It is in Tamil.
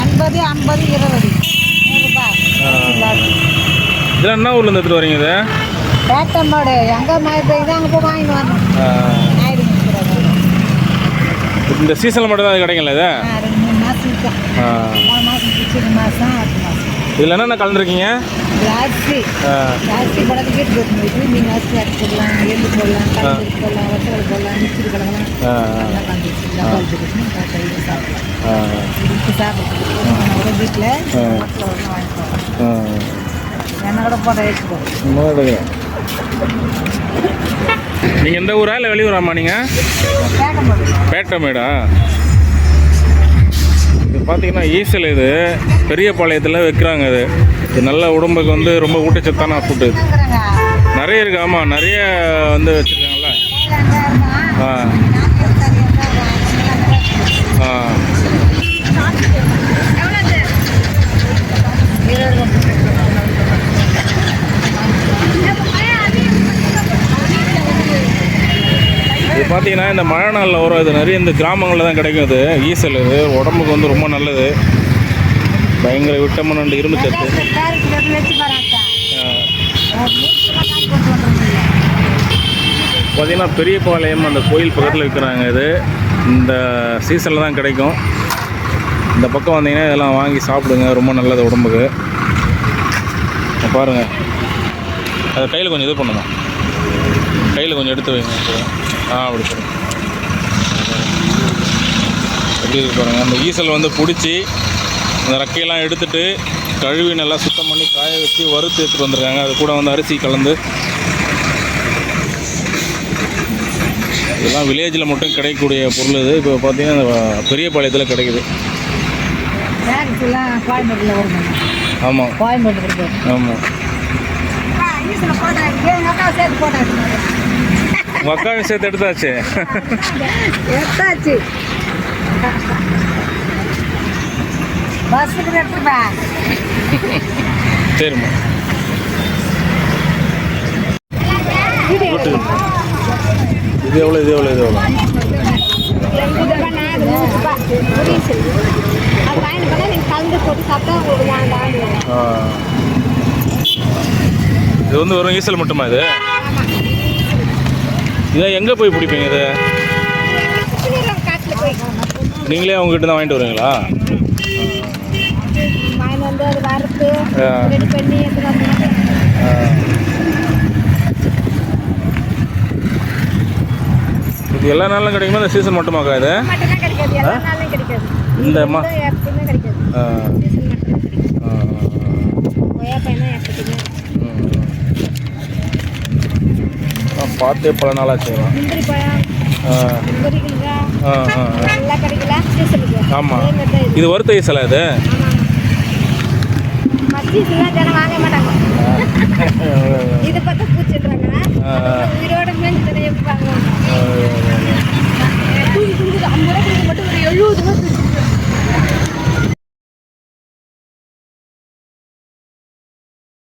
எண்பது ஐம்பது இருபது. இதெல்லாம் என்ன ஊர்லேருந்து எடுத்துகிட்டு வரீங்க இது? பேட்டை மாடு. எங்கே அங்கே போய் வாங்கிட்டு வரணும் ஆ, நாயுடு நிற்கிறாங்க இந்த சீசனில் மட்டும் தான் அது கிடைக்கும்ல இது? ரெண்டு மூணு மாதம் இருக்கும் ஆ. மூணு மாதம் பிடிச்சி மாதம் அடுத்த மாதம் இதில் என்னென்ன கலந்துருக்கீங்க இது அரிசி ஆ, அரிசி படத்து வீட்டு போட்டு நீங்கள் அரிசி அரிசி போடலாம் எள்ளு போடலாம் கலந்து போடலாம் வத்தல் போடலாம் மிச்சர் கலக்கலாம் சாப்பிடலாம். வீட்டில். என்ன கூட நீங்கள் எந்த ஊரா இல்லை வெளியூராம்மா நீங்கள் பேட்டமேடா இது பார்த்தீங்கன்னா ஈசல் இது. பெரிய பாளையத்தில் வைக்கிறாங்க இது. இது நல்ல உடம்புக்கு வந்து ரொம்ப ஊட்டச்சத்தான ஃபுட்டு இது. நிறைய இருக்குது ஆமாம் நிறைய வந்து வச்சுருக்காங்களா ஆ. ஆ. பார்த்தீங்கன்னா இந்த மழை நாளில் வரும் இது நிறைய இந்த கிராமங்களில் தான் கிடைக்கும் இது ஈசல் இது உடம்புக்கு வந்து ரொம்ப நல்லது. பயங்கர விட்டமின் அண்ட் இரும்பு சத்து. பார்த்தீங்கன்னா பெரியபாளையம் அந்த கோயில் பக்கத்தில் விற்கிறாங்க இது. இந்த சீசனில் தான் கிடைக்கும். இந்த பக்கம் வந்தீங்கன்னா இதெல்லாம் வாங்கி சாப்பிடுங்க ரொம்ப நல்லது உடம்புக்கு. இங்க பாருங்க. அதை கையில் கொஞ்சம் இது பண்ணுமா கையில் கொஞ்சம் எடுத்து வைங்க. ஆ அப்படி சொல்லுங்க எப்படி இருக்கு பாருங்க அந்த ஈசல் வந்து பிடிச்சி அந்த ரெக்கையெல்லாம் எடுத்துட்டு கழுவி நல்லா சுத்தம் பண்ணி காய வச்சு வறுத்து எடுத்துட்டு வந்திருக்காங்க. அது கூட வந்து அரிசி கலந்து. இதெல்லாம் வில்லேஜில் மட்டும் கிடைக்கக்கூடிய பொருள் இது. இப்போ பார்த்தீங்கன்னா பெரிய பாளையத்தில் கிடைக்குது. ஆமாம் ஆமாம் அக்காவையும் சேர்த்து எடுத்தாச்சு. எடுத்தாச்சு. பஸ்ஸுக்கு எடுத்துப்பா. சரிம்மா. இது எவ்வளோ இது எவ்வளோ இது எவ்வளோ. இது வந்து வெறும் ஈசல் மட்டுமா இது? இதை எங்கே போய் பிடிப்பீங்க இது நீங்களே அவங்ககிட்ட தான் வாங்கிட்டு வருவீங்களா வாங்கிட்டு ஆ. ஆ. இது எல்லா நாளும் கிடைக்குமா இந்த சீசன் மட்டுமாக்கா இது இந்த மா ஆ. ஆ, ஆ, கொய்யா பையனா எப்போதுமே ம். ஆ, பார்த்தே பல நாளாக செய்யலாம் ஆமாம் இது. வறுத்த ஈசலா இது? இதை